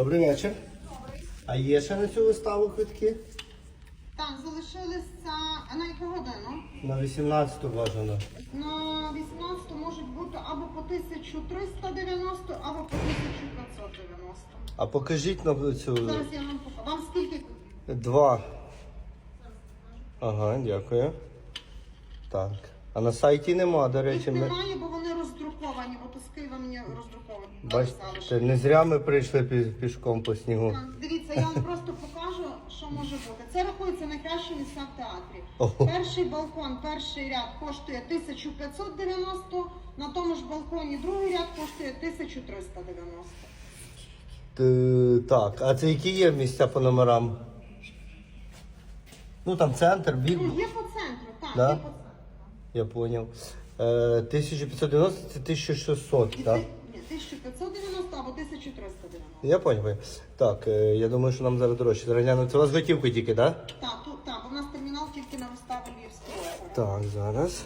Добрий вечір. А є ще на цю виставу квитки? Так, залишилися а на яку годину? На 18 бажано. На 18 можуть бути або по 1390, або по 1590. А покажіть на цю Зараз я вам покажу. Вам скільки? два. Ага, дякую. Так. А на сайті нема, до Їх речі. Ми... немає, бо вони роздруковані, бо то з Києва мені роздруковані. Бачите, не зря ми прийшли пі- пішком по снігу. Так, Дивіться, я вам просто покажу, що може бути. Це рахується найкраще місця в театрі. Ого. Перший балкон, перший ряд коштує 1590, на тому ж балконі другий ряд коштує 1390. Т- Так, а це які є місця по номерам? Ну там центр, бік. Ну, є по центру, так, Да? є по. Я поняв. Е, 1590 це 1600, І так? це- ні, 1590 або 1390. Я поняв. Так, е, я думаю, що нам зараз дорожче. Зараз гляну. Це у вас готівка тільки, так? Так, тут, так, бо в нас термінал тільки на виставу Львівського. Так, зараз.